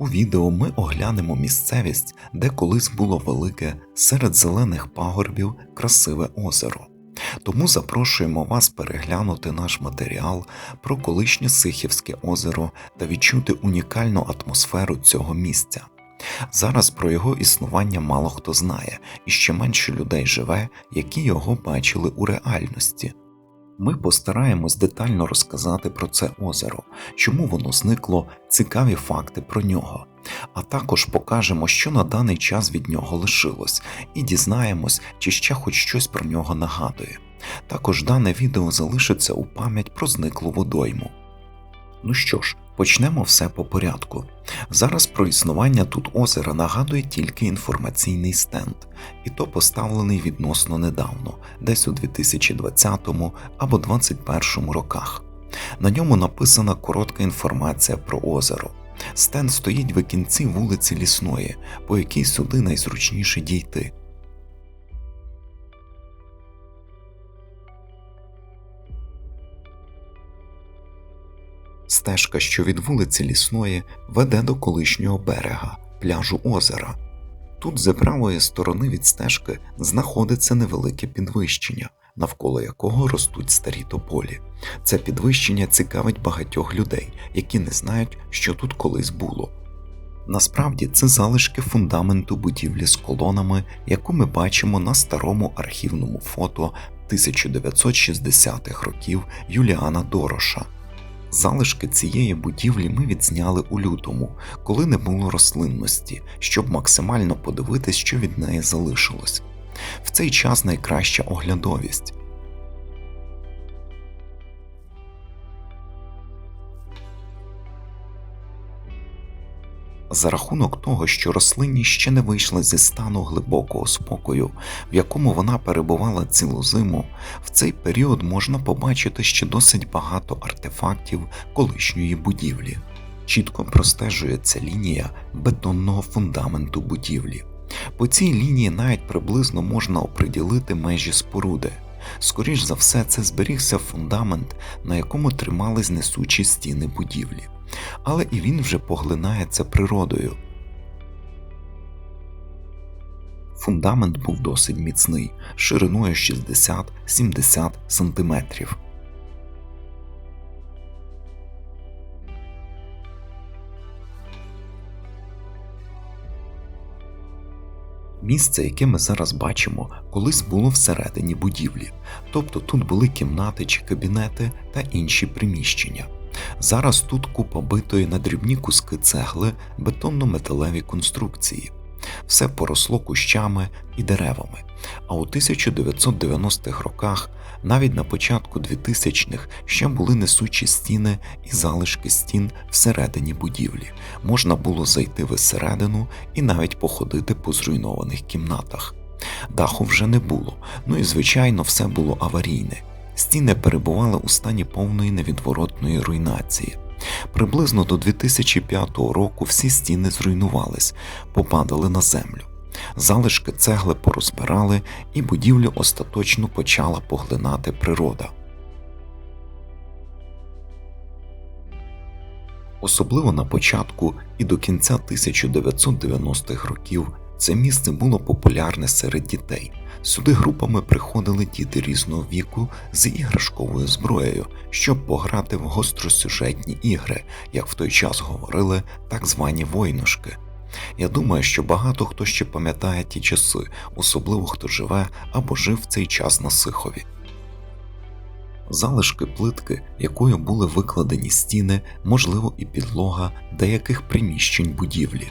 У відео ми оглянемо місцевість, де колись було велике серед зелених пагорбів красиве озеро. Тому запрошуємо вас переглянути наш матеріал про колишнє Сихівське озеро та відчути унікальну атмосферу цього місця. Зараз про його існування мало хто знає, і ще менше людей живе, які його бачили у реальності. Ми постараємось детально розказати про це озеро, чому воно зникло, цікаві факти про нього, а також покажемо, що на даний час від нього лишилось, і дізнаємось, чи ще хоч щось про нього нагадує. Також дане відео залишиться у пам'ять про зниклу водойму. Ну що ж, почнемо все по порядку. Зараз про існування тут озера нагадує тільки інформаційний стенд, і то поставлений відносно недавно, десь у 2020 або 2021 роках. На ньому написана коротка інформація про озеро. Стенд стоїть в кінці вулиці Лісної, по якій сюди найзручніше дійти. Стежка, що від вулиці Лісної, веде до колишнього берега, пляжу озера. Тут з правої сторони від стежки знаходиться невелике підвищення, навколо якого ростуть старі тополі. Це підвищення цікавить багатьох людей, які не знають, що тут колись було. Насправді це залишки фундаменту будівлі з колонами, яку ми бачимо на старому архівному фото 1960-х років Юліана Дороша. Залишки цієї будівлі ми відзняли у лютому, коли не було рослинності, щоб максимально подивитись, що від неї залишилось. В цей час найкраща оглядовість. За рахунок того, що рослинність ще не вийшла зі стану глибокого спокою, в якому вона перебувала цілу зиму, в цей період можна побачити ще досить багато артефактів колишньої будівлі. Чітко простежується лінія бетонного фундаменту будівлі. По цій лінії навіть приблизно можна оприділити межі споруди. Скоріш за все, це зберігся фундамент, на якому тримались несучі стіни будівлі але і він вже поглинається природою. Фундамент був досить міцний, шириною 60-70 см. Місце, яке ми зараз бачимо, колись було всередині будівлі, тобто тут були кімнати чи кабінети та інші приміщення. Зараз тут купа битої на дрібні куски цегли, бетонно-металеві конструкції. Все поросло кущами і деревами. А у 1990-х роках, навіть на початку 2000-х, ще були несучі стіни і залишки стін всередині будівлі. Можна було зайти всередину і навіть походити по зруйнованих кімнатах. Даху вже не було, ну і звичайно, все було аварійне стіни перебували у стані повної невідворотної руйнації. Приблизно до 2005 року всі стіни зруйнувались, попадали на землю. Залишки цегли порозбирали, і будівлю остаточно почала поглинати природа. Особливо на початку і до кінця 1990-х років це місце було популярне серед дітей. Сюди групами приходили діти різного віку з іграшковою зброєю, щоб пограти в гостросюжетні ігри, як в той час говорили так звані войнушки. Я думаю, що багато хто ще пам'ятає ті часи, особливо хто живе або жив в цей час на Сихові. Залишки плитки, якою були викладені стіни, можливо, і підлога деяких приміщень будівлі.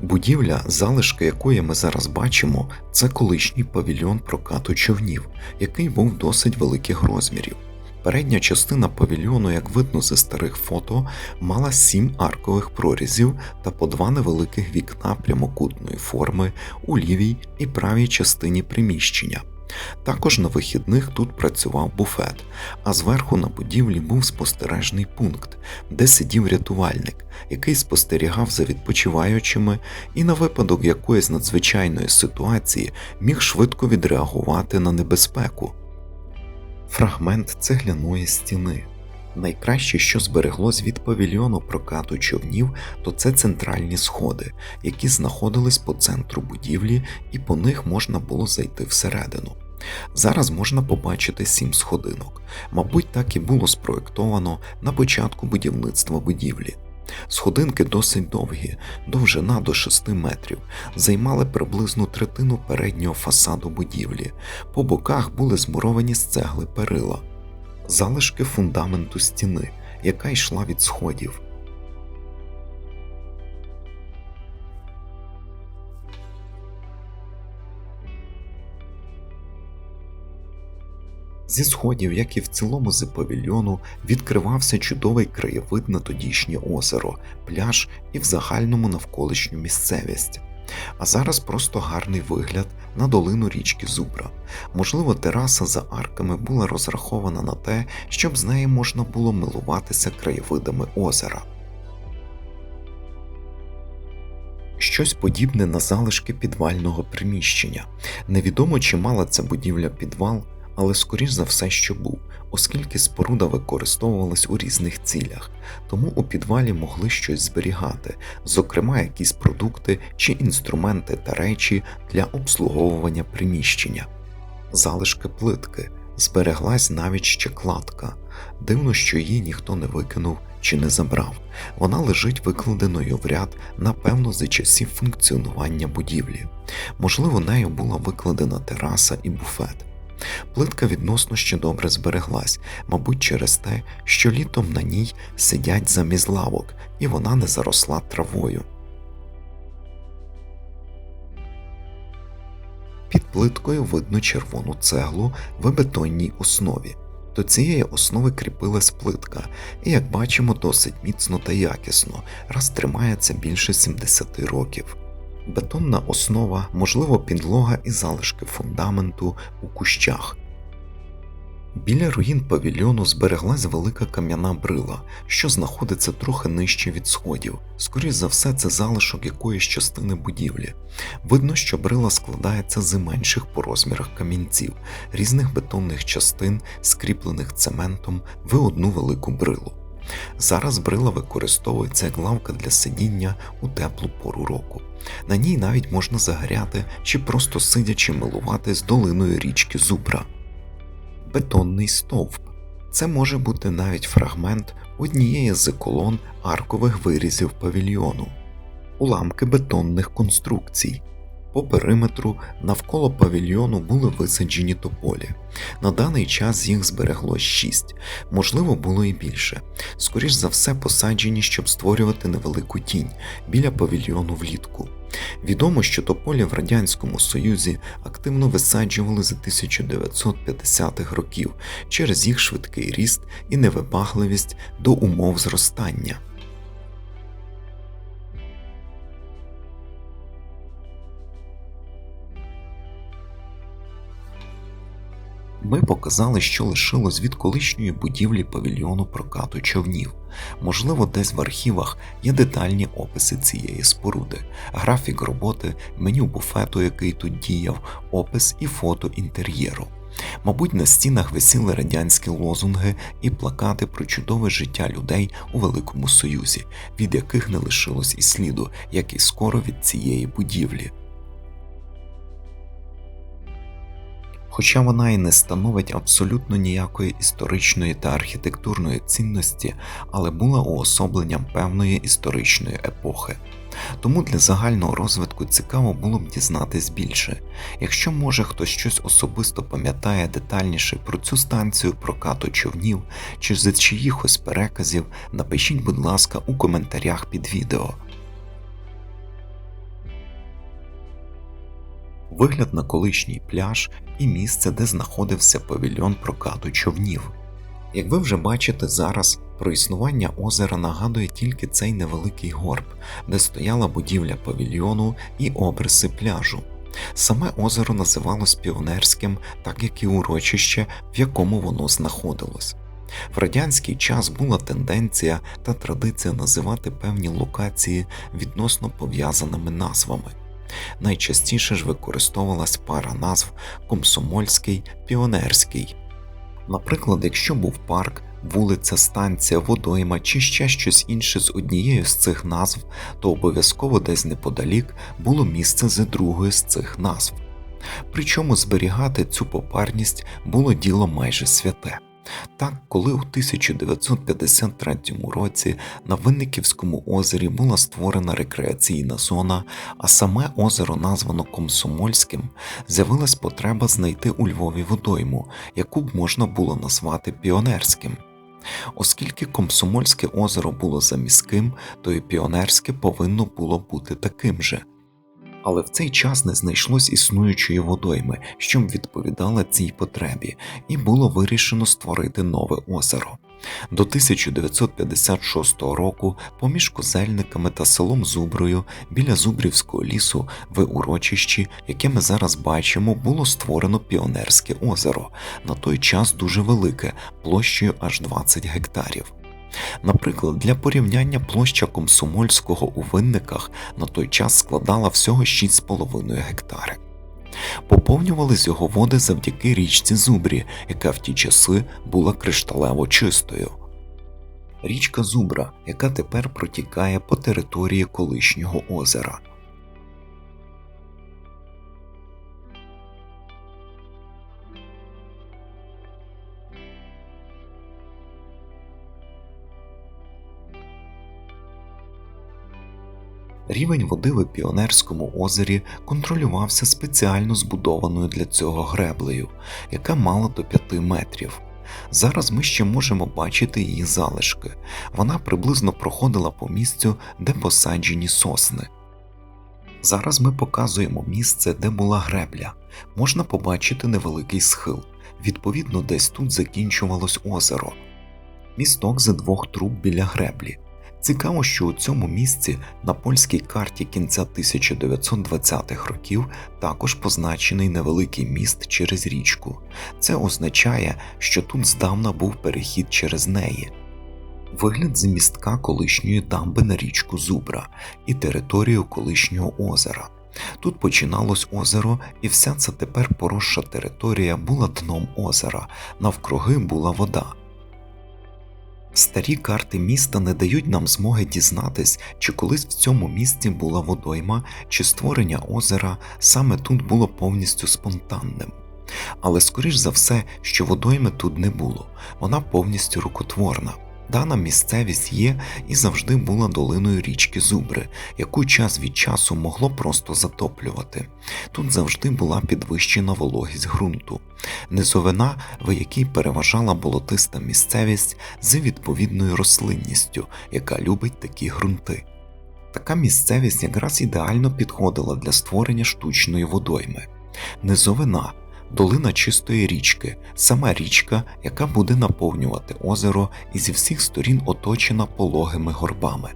Будівля, залишки якої ми зараз бачимо, це колишній павільйон прокату човнів, який був досить великих розмірів. Передня частина павільйону, як видно зі старих фото, мала сім аркових прорізів та по два невеликих вікна прямокутної форми у лівій і правій частині приміщення. Також на вихідних тут працював буфет, а зверху на будівлі був спостережний пункт, де сидів рятувальник, який спостерігав за відпочиваючими і на випадок якоїсь надзвичайної ситуації міг швидко відреагувати на небезпеку. Фрагмент цегляної стіни. Найкраще, що збереглось від павільйону прокату човнів, то це центральні сходи, які знаходились по центру будівлі, і по них можна було зайти всередину. Зараз можна побачити сім сходинок. Мабуть, так і було спроєктовано на початку будівництва будівлі. Сходинки досить довгі, довжина до 6 метрів, займали приблизно третину переднього фасаду будівлі. По боках були змуровані з цегли перила, залишки фундаменту стіни, яка йшла від сходів. Зі сходів, як і в цілому з павільйону, відкривався чудовий краєвид на тодішнє озеро, пляж і в загальному навколишню місцевість. А зараз просто гарний вигляд на долину річки Зубра. Можливо, тераса за арками була розрахована на те, щоб з неї можна було милуватися краєвидами озера. Щось подібне на залишки підвального приміщення. Невідомо, чи мала ця будівля підвал, але скоріш за все, що був, оскільки споруда використовувалась у різних цілях, тому у підвалі могли щось зберігати, зокрема якісь продукти чи інструменти та речі для обслуговування приміщення. Залишки плитки збереглась навіть ще кладка. Дивно, що її ніхто не викинув чи не забрав. Вона лежить викладеною в ряд, напевно, за часів функціонування будівлі. Можливо, нею була викладена тераса і буфет. Плитка відносно ще добре збереглась, мабуть, через те, що літом на ній сидять замість лавок, і вона не заросла травою. Під плиткою видно червону цеглу в бетонній основі. До цієї основи кріпилась плитка, і, як бачимо, досить міцно та якісно, раз тримається більше 70 років бетонна основа, можливо, підлога і залишки фундаменту у кущах. Біля руїн павільйону збереглась велика кам'яна брила, що знаходиться трохи нижче від сходів. Скоріше за все, це залишок якоїсь частини будівлі. Видно, що брила складається з менших по розмірах камінців, різних бетонних частин, скріплених цементом в одну велику брилу. Зараз брила використовується як лавка для сидіння у теплу пору року. На ній навіть можна загоряти чи просто сидячи милувати з долиною річки Зубра. Бетонний стовп це може бути навіть фрагмент однієї з колон аркових вирізів павільйону, уламки бетонних конструкцій. По периметру навколо павільйону були висаджені тополі. На даний час їх зберегло шість, можливо, було і більше. Скоріш за все, посаджені, щоб створювати невелику тінь біля павільйону влітку. Відомо, що тополі в Радянському Союзі активно висаджували з 1950-х років через їх швидкий ріст і невибагливість до умов зростання. Ми показали, що лишилось від колишньої будівлі павільйону прокату човнів. Можливо, десь в архівах є детальні описи цієї споруди, графік роботи, меню буфету, який тут діяв, опис і фото інтер'єру. Мабуть, на стінах висіли радянські лозунги і плакати про чудове життя людей у Великому Союзі, від яких не лишилось і сліду, як і скоро від цієї будівлі. Хоча вона і не становить абсолютно ніякої історичної та архітектурної цінності, але була уособленням певної історичної епохи. Тому для загального розвитку цікаво було б дізнатись більше. Якщо може хтось щось особисто пам'ятає детальніше про цю станцію прокату човнів чи з чиїхось переказів, напишіть, будь ласка, у коментарях під відео. Вигляд на колишній пляж і місце, де знаходився павільйон прокату човнів. Як ви вже бачите зараз, про існування озера нагадує тільки цей невеликий горб, де стояла будівля павільйону і обриси пляжу. Саме озеро називалось піонерським, так як і урочище, в якому воно знаходилось. В радянський час була тенденція та традиція називати певні локації відносно пов'язаними назвами. Найчастіше ж використовувалась пара назв комсомольський, піонерський. Наприклад, якщо був парк, вулиця, станція, водойма чи ще щось інше з однією з цих назв, то обов'язково десь неподалік було місце з другою з цих назв. Причому зберігати цю попарність було діло майже святе. Так, коли у 1953 році на Винниківському озері була створена рекреаційна зона, а саме озеро названо Комсомольським, з'явилась потреба знайти у Львові водойму, яку б можна було назвати піонерським. Оскільки Комсомольське озеро було заміським, то і піонерське повинно було бути таким же. Але в цей час не знайшлось існуючої водойми, що відповідала цій потребі, і було вирішено створити нове озеро. До 1956 року поміж Козельниками та селом Зуброю біля Зубрівського лісу в урочищі, яке ми зараз бачимо, було створено Піонерське озеро, на той час дуже велике, площею аж 20 гектарів. Наприклад, для порівняння площа Комсомольського у винниках на той час складала всього 6,5 гектари. Поповнювались його води завдяки річці Зубрі, яка в ті часи була кришталево чистою. Річка Зубра, яка тепер протікає по території колишнього озера. Рівень води в Піонерському озері контролювався спеціально збудованою для цього греблею, яка мала до 5 метрів. Зараз ми ще можемо бачити її залишки. Вона приблизно проходила по місцю, де посаджені сосни. Зараз ми показуємо місце, де була гребля. Можна побачити невеликий схил. Відповідно, десь тут закінчувалось озеро. Місток за двох труб біля греблі. Цікаво, що у цьому місці на польській карті кінця 1920-х років також позначений невеликий міст через річку. Це означає, що тут здавна був перехід через неї. Вигляд з містка колишньої дамби на річку Зубра і територію колишнього озера. Тут починалось озеро, і вся ця тепер поросша територія була дном озера, навкруги була вода. Старі карти міста не дають нам змоги дізнатись, чи колись в цьому місці була водойма, чи створення озера саме тут було повністю спонтанним. Але скоріш за все, що водойми тут не було, вона повністю рукотворна. Дана місцевість є і завжди була долиною річки Зубри, яку час від часу могло просто затоплювати. Тут завжди була підвищена вологість ґрунту, низовина, в якій переважала болотиста місцевість з відповідною рослинністю, яка любить такі ґрунти. Така місцевість якраз ідеально підходила для створення штучної водойми. Низовина долина чистої річки, сама річка, яка буде наповнювати озеро і зі всіх сторін оточена пологими горбами.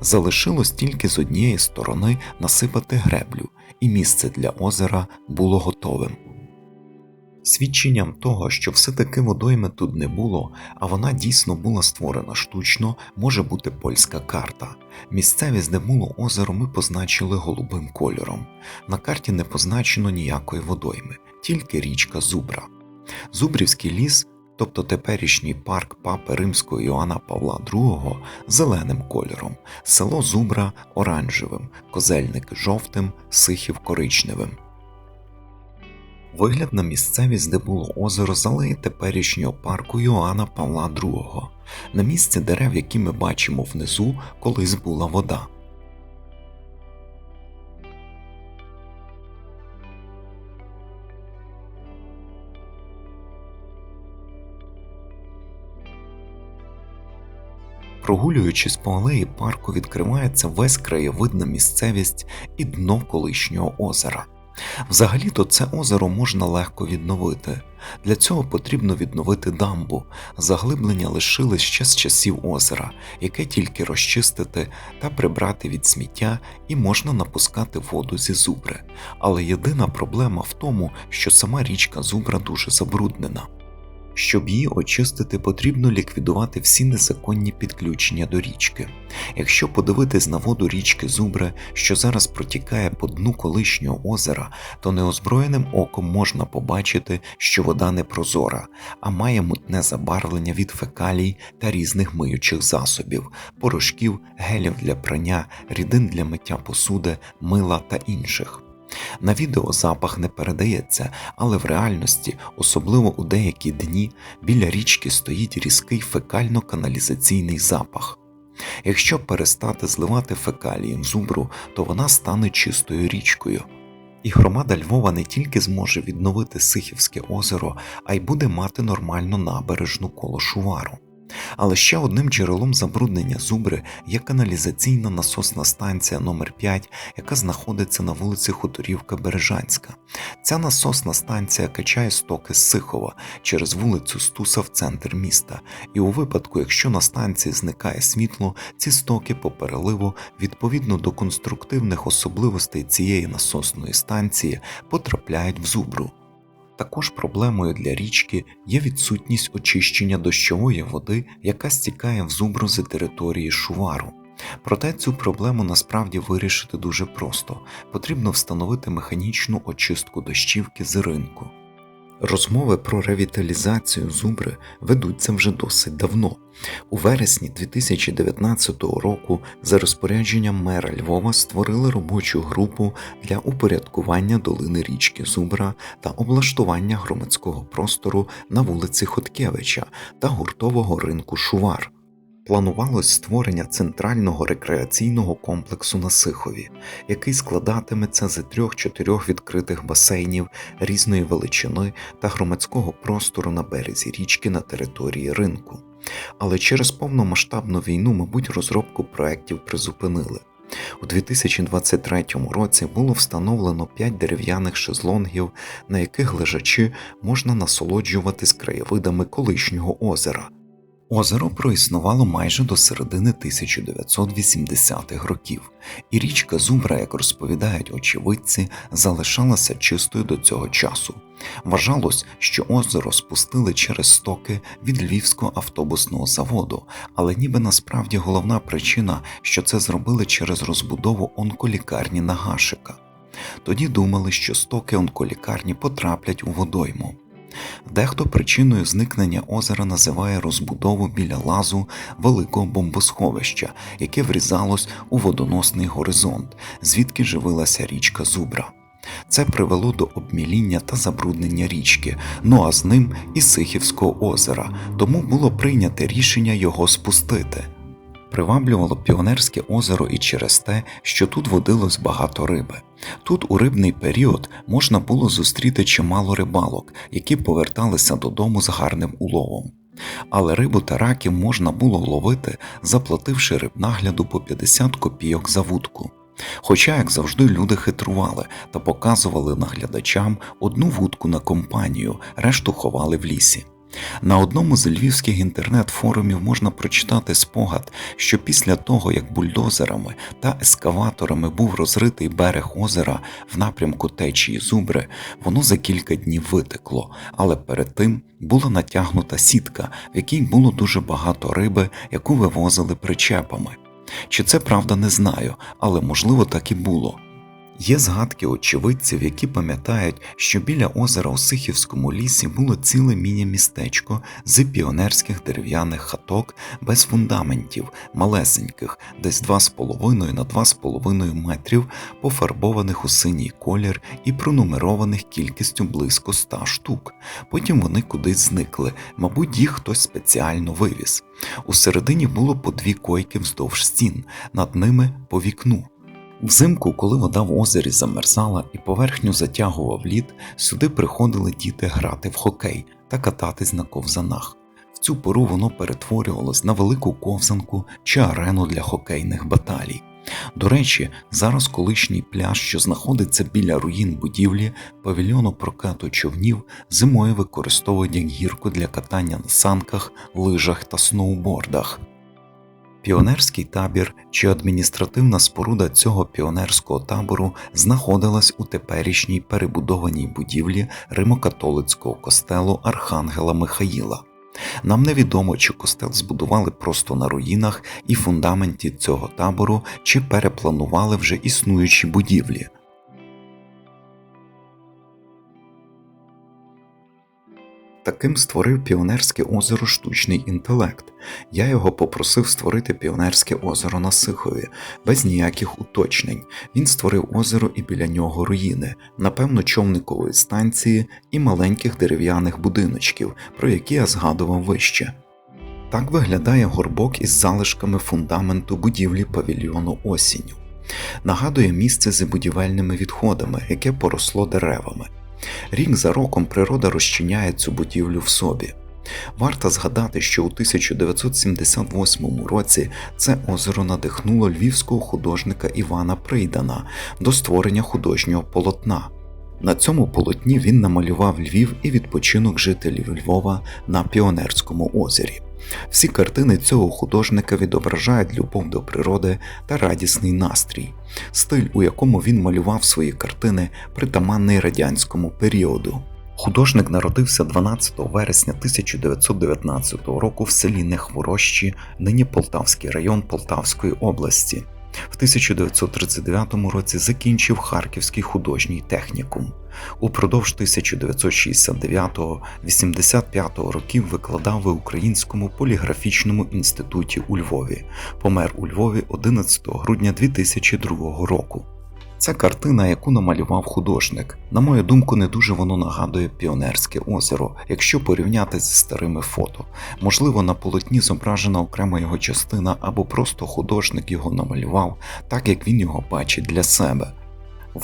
Залишилось тільки з однієї сторони насипати греблю, і місце для озера було готовим. Свідченням того, що все-таки водойми тут не було, а вона дійсно була створена штучно, може бути польська карта. Місцевість, де озеро, ми позначили голубим кольором. На карті не позначено ніякої водойми, тільки річка Зубра. Зубрівський ліс, тобто теперішній парк папи римського Іоанна Павла II, зеленим кольором, село Зубра оранжевим, козельник жовтим, сихів коричневим. Вигляд на місцевість, де було озеро з алеї теперішнього парку Йоанна Павла II. На місці дерев, які ми бачимо внизу, колись була вода. Прогулюючись по алеї парку, відкривається весь краєвидна місцевість і дно колишнього озера. Взагалі-то це озеро можна легко відновити. Для цього потрібно відновити дамбу. Заглиблення лишились ще з часів озера, яке тільки розчистити та прибрати від сміття і можна напускати воду зі зубри. Але єдина проблема в тому, що сама річка Зубра дуже забруднена. Щоб її очистити, потрібно ліквідувати всі незаконні підключення до річки. Якщо подивитись на воду річки Зубре, що зараз протікає по дну колишнього озера, то неозброєним оком можна побачити, що вода не прозора, а має мутне забарвлення від фекалій та різних миючих засобів, порошків, гелів для прання, рідин для миття посуди, мила та інших. На відео запах не передається, але в реальності, особливо у деякі дні, біля річки стоїть різкий фекально-каналізаційний запах. Якщо перестати зливати фекалії в зубру, то вона стане чистою річкою. І громада Львова не тільки зможе відновити Сихівське озеро, а й буде мати нормальну набережну коло шувару. Але ще одним джерелом забруднення зубри є каналізаційна насосна станція номер 5 яка знаходиться на вулиці Хуторівка Бережанська. Ця насосна станція качає стоки з Сихова через вулицю Стуса в центр міста, і у випадку, якщо на станції зникає світло, ці стоки по переливу відповідно до конструктивних особливостей цієї насосної станції потрапляють в зубру. Також проблемою для річки є відсутність очищення дощової води, яка стікає в зубрози території шувару. Проте цю проблему насправді вирішити дуже просто потрібно встановити механічну очистку дощівки з ринку. Розмови про ревіталізацію зубри ведуться вже досить давно. У вересні 2019 року за розпорядженням мера Львова створили робочу групу для упорядкування долини річки Зубра та облаштування громадського простору на вулиці Хоткевича та гуртового ринку Шувар. Планувалось створення центрального рекреаційного комплексу на Сихові, який складатиметься з трьох-чотирьох відкритих басейнів різної величини та громадського простору на березі річки на території ринку. Але через повномасштабну війну, мабуть, розробку проєктів призупинили. У 2023 році було встановлено 5 дерев'яних шезлонгів, на яких лежачи можна насолоджуватись краєвидами колишнього озера. Озеро проіснувало майже до середини 1980-х років, і річка Зубра, як розповідають очевидці, залишалася чистою до цього часу. Вважалось, що озеро спустили через стоки від Львівського автобусного заводу, але ніби насправді головна причина, що це зробили через розбудову онколікарні Нагашика. Тоді думали, що стоки онколікарні потраплять у водойму. Дехто причиною зникнення озера називає розбудову біля лазу великого бомбосховища, яке врізалось у водоносний горизонт, звідки живилася річка Зубра. Це привело до обміління та забруднення річки, ну а з ним і Сихівського озера, тому було прийнято рішення його спустити. Приваблювало Піонерське озеро і через те, що тут водилось багато риби. Тут у рибний період можна було зустріти чимало рибалок, які поверталися додому з гарним уловом. Але рибу та раків можна було ловити, заплативши рибнагляду по 50 копійок за вудку. Хоча, як завжди, люди хитрували та показували наглядачам одну вудку на компанію, решту ховали в лісі. На одному з львівських інтернет-форумів можна прочитати спогад, що після того, як бульдозерами та ескаваторами був розритий берег озера в напрямку течії зубри, воно за кілька днів витекло, але перед тим була натягнута сітка, в якій було дуже багато риби, яку вивозили причепами. Чи це правда не знаю, але можливо так і було. Є згадки очевидців, які пам'ятають, що біля озера у Сихівському лісі було ціле міні-містечко з піонерських дерев'яних хаток без фундаментів, малесеньких, десь 2,5 на 2,5 метрів, пофарбованих у синій колір і пронумерованих кількістю близько 100 штук. Потім вони кудись зникли, мабуть, їх хтось спеціально вивіз. У середині було по дві койки вздовж стін, над ними по вікну. Взимку, коли вода в озері замерзала і поверхню затягував лід, сюди приходили діти грати в хокей та кататись на ковзанах. В цю пору воно перетворювалось на велику ковзанку чи арену для хокейних баталій. До речі, зараз колишній пляж, що знаходиться біля руїн будівлі, павільйону прокату човнів, зимою використовують як гірку для катання на санках, лижах та сноубордах. Піонерський табір чи адміністративна споруда цього піонерського табору знаходилась у теперішній перебудованій будівлі римокатолицького костелу Архангела Михаїла. Нам невідомо, чи костел збудували просто на руїнах і фундаменті цього табору, чи перепланували вже існуючі будівлі. Таким створив піонерське озеро штучний інтелект. Я його попросив створити піонерське озеро на Сихові, без ніяких уточнень. Він створив озеро і біля нього руїни, напевно, човникової станції і маленьких дерев'яних будиночків, про які я згадував вище. Так виглядає горбок із залишками фундаменту будівлі павільйону осінню. Нагадує місце з будівельними відходами, яке поросло деревами. Рік за роком природа розчиняє цю будівлю в собі. Варто згадати, що у 1978 році це озеро надихнуло львівського художника Івана Прийдана до створення художнього полотна. На цьому полотні він намалював Львів і відпочинок жителів Львова на Піонерському озері. Всі картини цього художника відображають любов до природи та радісний настрій, стиль, у якому він малював свої картини, притаманний радянському періоду. Художник народився 12 вересня 1919 року в селі Нехворощі, нині Полтавський район Полтавської області. В 1939 році закінчив Харківський художній технікум. Упродовж 1969-85 років викладав в Українському поліграфічному інституті у Львові. Помер у Львові 11 грудня 2002 року. Це картина, яку намалював художник. На мою думку, не дуже воно нагадує Піонерське озеро, якщо порівняти зі старими фото. Можливо, на полотні зображена окрема його частина або просто художник його намалював, так як він його бачить для себе.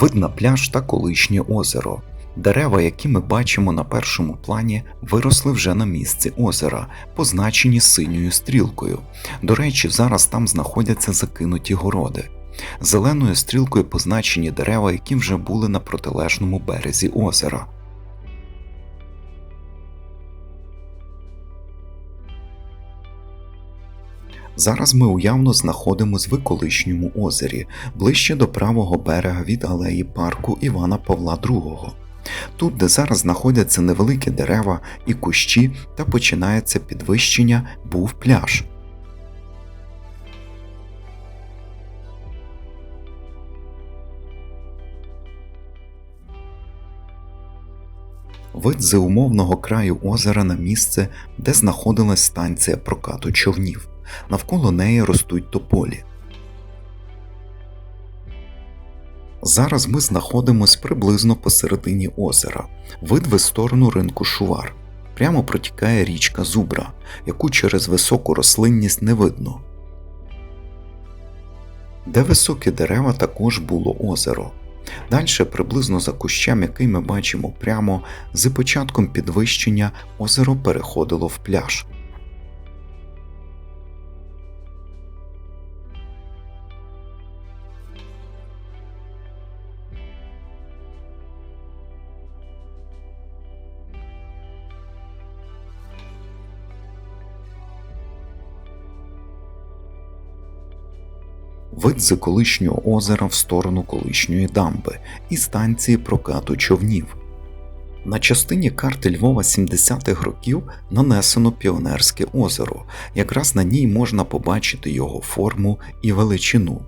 Видно пляж та колишнє озеро. Дерева, які ми бачимо на першому плані, виросли вже на місці озера, позначені синьою стрілкою. До речі, зараз там знаходяться закинуті городи. Зеленою стрілкою позначені дерева, які вже були на протилежному березі озера. Зараз ми уявно знаходимося в колишньому озері, ближче до правого берега від алеї парку Івана Павла II. Тут, де зараз знаходяться невеликі дерева і кущі, та починається підвищення, був пляж. Вид з умовного краю озера на місце, де знаходилась станція прокату човнів. Навколо неї ростуть тополі. Зараз ми знаходимося приблизно посередині озера, вид в сторону ринку Шувар. Прямо протікає річка Зубра, яку через високу рослинність не видно. Де високі дерева також було озеро. Далі, приблизно за кущем, який ми бачимо прямо, з початком підвищення озеро переходило в пляж. Вид з колишнього озера в сторону колишньої дамби і станції прокату човнів. На частині карти Львова 70-х років нанесено Піонерське озеро, якраз на ній можна побачити його форму і величину.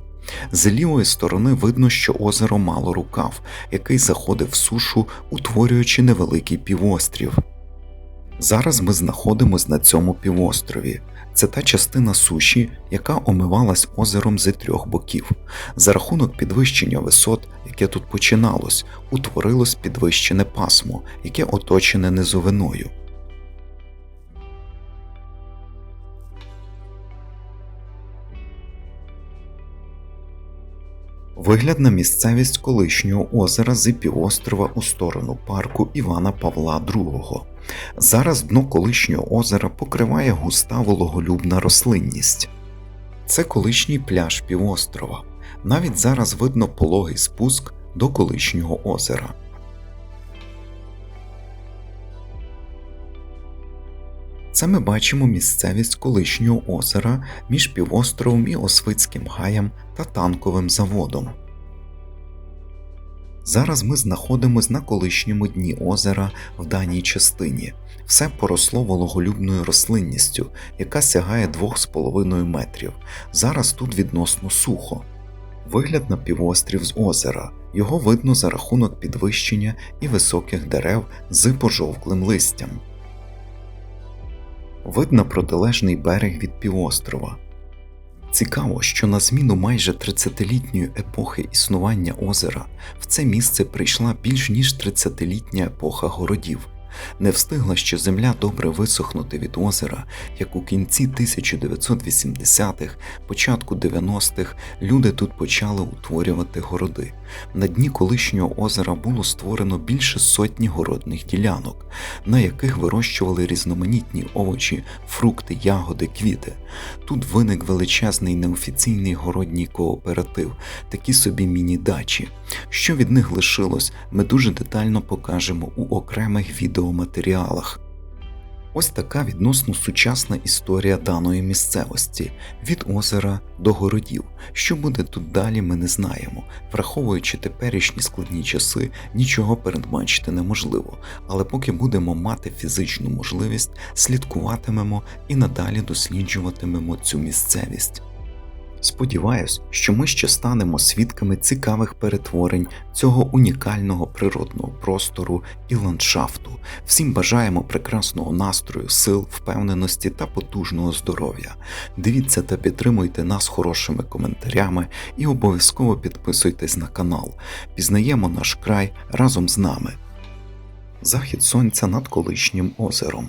З лівої сторони видно, що озеро мало рукав, який заходив в сушу, утворюючи невеликий півострів. Зараз ми знаходимося на цьому півострові. Це та частина суші, яка омивалась озером з трьох боків. За рахунок підвищення висот, яке тут починалось, утворилось підвищене пасмо, яке оточене низовиною. Вигляд на місцевість колишнього озера з півострова у сторону парку Івана Павла II. Зараз дно колишнього озера покриває густа вологолюбна рослинність. Це колишній пляж півострова. Навіть зараз видно пологий спуск до колишнього озера. Це ми бачимо місцевість колишнього озера між півостровом і Освицьким гаєм та танковим заводом. Зараз ми знаходимося на колишньому дні озера в даній частині. Все поросло вологолюбною рослинністю, яка сягає 2,5 метрів. Зараз тут відносно сухо. Вигляд на півострів з озера. Його видно за рахунок підвищення і високих дерев з пожовклим листям. Видно протилежний берег від півострова. Цікаво, що на зміну майже 30-літньої епохи існування озера в це місце прийшла більш ніж 30-літня епоха городів. Не встигла ще земля добре висохнути від озера, як у кінці 1980-х, початку 90-х люди тут почали утворювати городи. На дні колишнього озера було створено більше сотні городних ділянок, на яких вирощували різноманітні овочі, фрукти, ягоди, квіти. Тут виник величезний неофіційний городній кооператив, такі собі міні-дачі. Що від них лишилось, ми дуже детально покажемо у окремих відеоматеріалах. Ось така відносно сучасна історія даної місцевості від озера до городів. Що буде тут далі, ми не знаємо. Враховуючи теперішні складні часи, нічого передбачити неможливо, але поки будемо мати фізичну можливість, слідкуватимемо і надалі досліджуватимемо цю місцевість. Сподіваюсь, що ми ще станемо свідками цікавих перетворень цього унікального природного простору і ландшафту. Всім бажаємо прекрасного настрою, сил, впевненості та потужного здоров'я. Дивіться та підтримуйте нас хорошими коментарями і обов'язково підписуйтесь на канал. Пізнаємо наш край разом з нами. Захід сонця над колишнім озером.